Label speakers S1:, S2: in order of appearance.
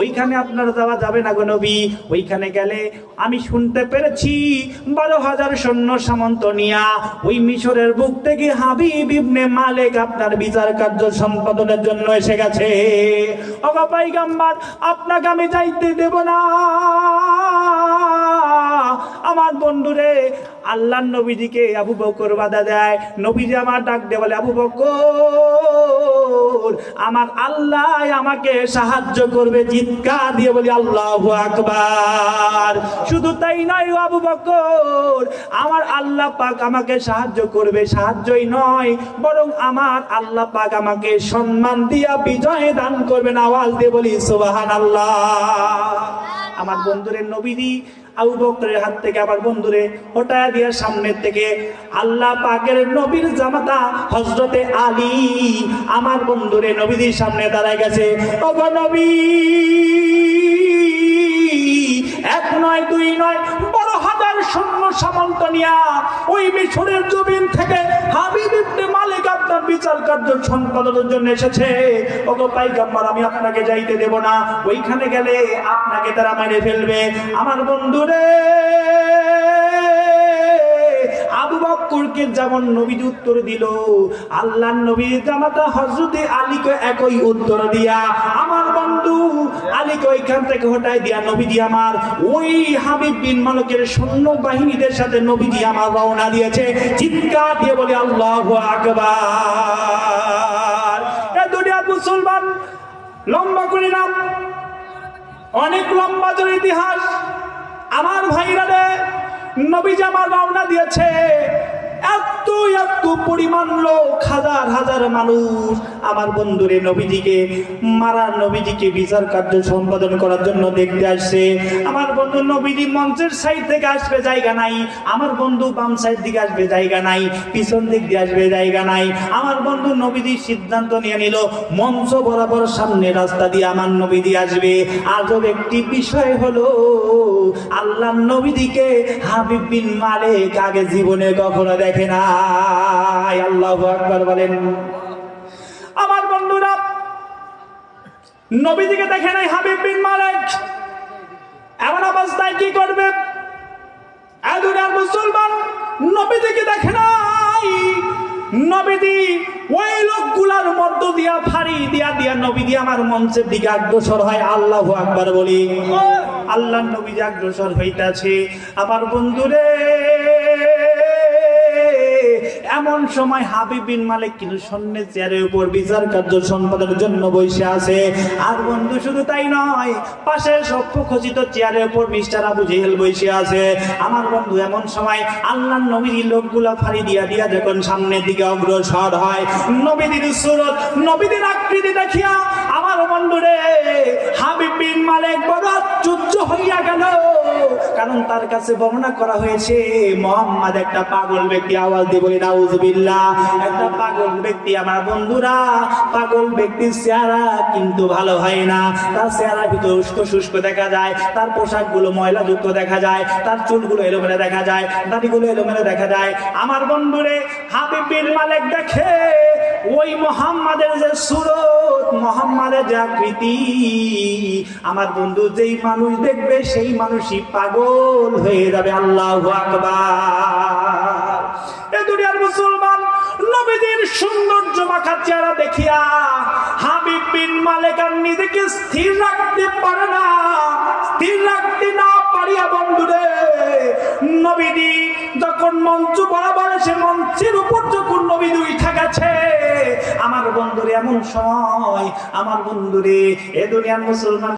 S1: ওইখানে আপনার যাওয়া যাবে না গনবি ওইখানে গেলে আমি শুনতে পেরেছি বারো হাজার সৈন্য সামন্ত নিয়া। ওই মিশরের বুক থেকে হাবিব ইবনে মালিক আপনার বিচার কার্য সম্পাদনের জন্য এসে গেছে। অগা পাইগাম্বার, আপনাকে আমি যাইতে দেব না। আমার বন্ধুরে আল্লাহ নবীজিকে আবু বকর বাধা দেয়। নবীজি আমার ডাক দে বলে, আবু বকর, আমার আল্লাহ আমাকে সাহায্য করবে। চিৎকার দিয়ে বলি, আল্লাহ আকবার। শুধু তাই নয় আবু বকর, আমার আল্লাহ পাক আমাকে সাহায্য করবে। সাহায্যই নয়, বরং আমার আল্লাহ পাক আমাকে সম্মান দিয়া বিজয় দান করবেন। আওয়াজ দিয়ে বলি সুবাহান আল্লাহ আমার বন্ধুরের নবীজি আবু বকরের হাত থেকে আবার বন্ধুরে হটায়া দিয়ার সামনের থেকে, আল্লাহ পাকের নবীর জামাতা হজরতে আলী আমার বন্ধুরে নবীদের সামনে দাঁড়ায় গেছে। নবী, এক নয়, দুই নয়, বড় হাজার সৈন্য সামন্ত নিয়া ওই মিশরের জমিন সম্পাদনের জন্য এসেছে। ওগো পাইগাম্বার, আমি আপনাকে যাইতে দেব না। ওইখানে গেলে আপনাকে তারা মেরে ফেলবে। আমার বন্ধুরে! আবু বক্করকে যেমন নবীজি উত্তর দিল আল্লাহ নবীর জামাতা হজরতে আলীকে একই উত্তর দিয়া, আমার বন্ধু, আলীকে ওইখান থেকে হটাই দিয়া নবীজি আমার। ওই হাবিব বিন মালকের সৈন্য বাহিনীদের সাথে নবীজি আমার রওনা দিয়েছে, চিৎকার দিয়ে বলে, আল্লাহ আকবার। দুনিয়ার মুসলমান, লম্বা করে অনেক লম্বা জোর ইতিহাস। আমার ভাইরা নবীজি আমার রওনা দিয়েছে এত এত পরিমাণ লোক, হাজার হাজার মানুষ। আমার বন্ধুরে নবীজিকে মারা নবীজিকে বিচার কার্য সম্পাদন করার জন্য দেখতে আসছে। আমার বন্ধু নবীজি মঞ্চের সাইড থেকে আসবে, জায়গা নাই। আমার বন্ধু বাম সাইড দিকে আসবে, জায়গা নাই। পিছন দিক দিয়ে আসবে, জায়গা নাই। আমার বন্ধু নবীজি সিদ্ধান্ত নিয়ে নিল, মঞ্চ বরাবর সামনে রাস্তা দিয়ে আমার নবীজি আসবে। আজব একটি বিষয় হলো, আল্লাহ নবীজিকে হাবিব বিন মালিক আগে জীবনে কখনো দেখে নাই। আল্লাহ আকবার বলেন। আমার বন্ধুরা, নবীজিকে দেখে নাই হাবিব বিন মালিক। এমন অবস্থায় কি করবে? এদুনার মুসলমান নবীজিকে দেখে নাই। নবীজি ওই লোকগুলার মধ্য দিয়া ফাড়ি দিয়া দিয়া নবীজি আমার মঞ্চের দিকে অগ্রসর হয়। আল্লাহ আকবার বলি। আল্লাহ নবীজি অগ্রসর হইতাছে। আমার বন্ধুরে এমন সময় হাবিব বিন মালিক কিন্তু সন্ন্যের চেয়ারের উপর বিচার কার্য সম্পাদনের জন্য বসে আছে। আর বন্ধু, শুধু তাই নয়, পাশে সভ্য খচিত চেয়ারের উপর মিস্টার আবু জেহেল বসে আছে। আমার বন্ধু, এমন সময় আল্লাহ নবীর লোকগুলা ফাড়ি দিয়া দিয়া যখন সামনের দিকে অগ্রসর হয়, নবীদের সুরত, নবীদের আকৃতি দেখিয়া আমার বন্ধুরে হাবিব বিন মালিক বড় আশ্চর্য হইয়া গেল। কারণ তার কাছে বর্ণনা করা হয়েছে, মোহাম্মদ একটা পাগল ব্যক্তি, আওয়াজ দিয়ে বলি একটা পাগল ব্যক্তি আমার বন্ধুরা, পাগল ব্যক্তির চেহারা কিন্তু ভালো হয় না। তার চেহারা ভিতরে উস্ক শুষ্ক দেখা যায়, তার পোশাকগুলো ময়লা যুক্ত দেখা যায়, তার চুলগুলো এলোমেলো দেখা যায়, দাড়িগুলো এলোমেলো দেখা যায়। আমার বন্ধুরে হাবিব মালিক দেখে, ওই মোহাম্মদের যে সুরত মোহাম্মদের যে আকৃতি, আমার বন্ধু যেই মানুষ দেখবে সেই মানুষই পাগল হয়ে যাবে, আল্লাহ আকবার। এ দুনিয়ার মুসলমান নবীদের সৌন্দর্য মাখা চেহারা দেখিয়া হাবিব বিন মালিক আর নিজেকে স্থির রাখতে পারে না, স্থির রাখতে না পারিয়া বন্ধুরে নবীদি যখন মঞ্চ বরাবর সে মঞ্চের উপর যখন নবীদি উঠা গেছে আমার বন্ধুরে এমন সময় আমার বন্ধুরে এ দুনিয়ার মুসলমান